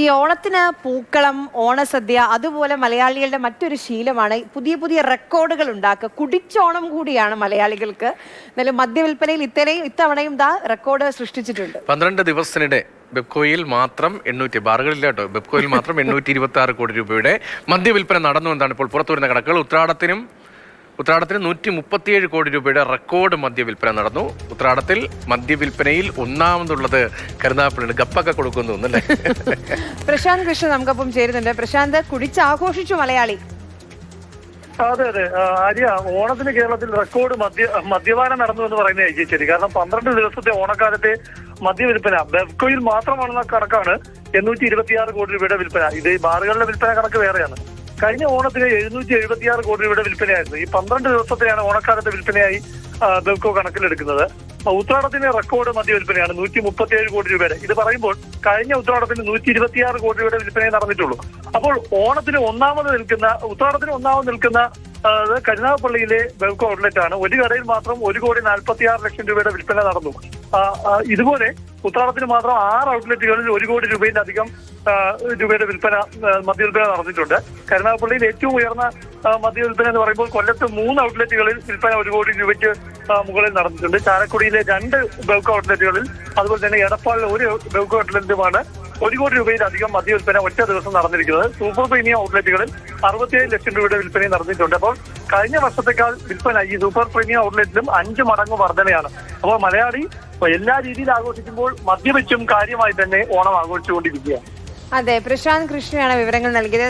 ഈ ഓണത്തിന് പൂക്കളം ഓണസദ്യ അതുപോലെ മലയാളികളുടെ മറ്റൊരു ശീലമാണ് പുതിയ പുതിയ റെക്കോർഡുകൾ ഉണ്ടാക്കുക. കുടിച്ചോണം കൂടിയാണ് മലയാളികൾക്ക്. എന്നാലും മദ്യവിൽപ്പനയിൽ ഇത്തരയും ഇത്തവണയും ദാ റെക്കോർഡ് സൃഷ്ടിച്ചിട്ടുണ്ട്. പന്ത്രണ്ട് ദിവസത്തിനിടെ ബെപ്കോയിൽ മാത്രം എണ്ണൂറ്റി ബാറുകളില്ല കേട്ടോ ബെപ്കോയിൽ മാത്രം എണ്ണൂറ്റി ഇരുപത്തി ആറ് കോടി രൂപയുടെ മദ്യവിൽപ്പന നടന്നു എന്നാണ് ഇപ്പോൾ പുറത്തു വരുന്ന കണക്കുകൾ. ഉത്രാടത്തിനും ഉത്രാടത്തിന് നൂറ്റി മുപ്പത്തിയേഴ് കോടി രൂപയുടെ റെക്കോർഡ് മദ്യവിൽപ്പന നടന്നു. ഉത്രാടത്തിൽ മദ്യവിൽപ്പനയിൽ ഒന്നാമതുള്ളത് കരുനാഗപ്പള്ളിയാണ്. ഗപ്പൊക്കെ കൊടുക്കുന്നു അല്ലേ പ്രശാന്ത് കൃഷ്ണ നമുക്കപ്പം ചേരുന്നുണ്ട്. പ്രശാന്ത് കുടിച്ചാഘോഷിച്ചു മലയാളി. അതെ അതെ. ആര്യ ഓണത്തിന് കേരളത്തിൽ റെക്കോർഡ് മദ്യ മദ്യപാനം നടന്നു എന്ന് പറയുന്നത് ശരി. കാരണം പന്ത്രണ്ട് ദിവസത്തെ ഓണക്കാലത്തെ മദ്യവിൽപ്പന ബെവ്കോയിൽ മാത്രമാണെന്ന കണക്കാണ് എണ്ണൂറ്റി ഇരുപത്തിയാറ് കോടി രൂപയുടെ വിൽപ്പന. ഇത് ബാറുകളുടെ വിൽപ്പന കണക്ക് വേറെയാണ്. കഴിഞ്ഞ ഓണത്തിന് എഴുന്നൂറ്റി എഴുപത്തിയാറ് കോടി രൂപയുടെ വിൽപ്പനയായിരുന്നു. ഈ പന്ത്രണ്ട് ദിവസത്തെയാണ് ഓണക്കാലത്തെ വിൽപ്പനയായി ബെവ്കോ കണക്കിലെടുക്കുന്നത്. ഉത്രാടത്തിന്റെ ഉത്രാടത്തിന് റെക്കോർഡ് മദ്യ വിൽപ്പനയാണ് നൂറ്റി മുപ്പത്തിയേഴ് കോടി രൂപയുടെ. ഇത് പറയുമ്പോൾ കഴിഞ്ഞ ഉത്രാടത്തിന് നൂറ്റി ഇരുപത്തിയാറ് കോടി രൂപയുടെ വിൽപ്പനയെ നടന്നിട്ടുള്ളൂ. അപ്പോൾ ഓണത്തിന് ഒന്നാമത് നിൽക്കുന്ന ഉത്രാടത്തിന് ഒന്നാമത് നിൽക്കുന്ന കരുനാഗപ്പള്ളിയിലെ ബെവ്കോ ഔട്ട്ലെറ്റ് ആണ് ഒരു കടയിൽ മാത്രം ഒരു കോടി നാൽപ്പത്തി ആറ് ലക്ഷം രൂപയുടെ വിൽപ്പന നടന്നു. ഇതുപോലെ ഉത്രാടത്തിന് മാത്രം ആറ് ഔട്ട്ലെറ്റുകളിൽ ഒരു കോടി രൂപയിലധികം രൂപയുടെ വിൽപ്പന മദ്യവിൽപ്പന നടന്നിട്ടുണ്ട്. കരുനാഗപ്പള്ളിയിൽ ഏറ്റവും ഉയർന്ന മദ്യവിൽപ്പന എന്ന് പറയുമ്പോൾ കൊല്ലത്ത് മൂന്ന് ഔട്ട്ലെറ്റുകളിൽ വിൽപ്പന ഒരു കോടി രൂപയ്ക്ക് മുകളിൽ നടന്നിട്ടുണ്ട്. ചാലക്കുടിയിലെ രണ്ട് ബൗക്ക് ഔട്ട്ലെറ്റുകളിൽ അതുപോലെ തന്നെ എടപ്പാളിലെ ഒരു ബൗക്ക് ഔട്ട്ലെറ്റുമാണ് ഒരു കോടി രൂപയിലധികം മദ്യവിൽപ്പന ഒറ്റ ദിവസം നടന്നിരിക്കുന്നത്. സൂപ്പർ പ്രീമിയം ഔട്ട്ലെറ്റുകളിൽ അറുപത്തിയേഴ് ലക്ഷം രൂപയുടെ വിൽപ്പനയും നടന്നിട്ടുണ്ട്. അപ്പോൾ കഴിഞ്ഞ വർഷത്തെക്കാൾ വിൽപ്പന ഈ സൂപ്പർ പ്രീമിയം ഔട്ട്ലെറ്റിലും അഞ്ച് മടങ്ങ് വർധനയാണ്. അപ്പോൾ മലയാളി എല്ലാ രീതിയിൽ ആഘോഷിക്കുമ്പോൾ മദ്യവെച്ചും കാര്യമായി തന്നെ ഓണം ആഘോഷിച്ചുകൊണ്ടിരിക്കുകയാണ്. അതെ പ്രശാന്ത് കൃഷ്ണയാണ് വിവരങ്ങൾ നൽകിയത്.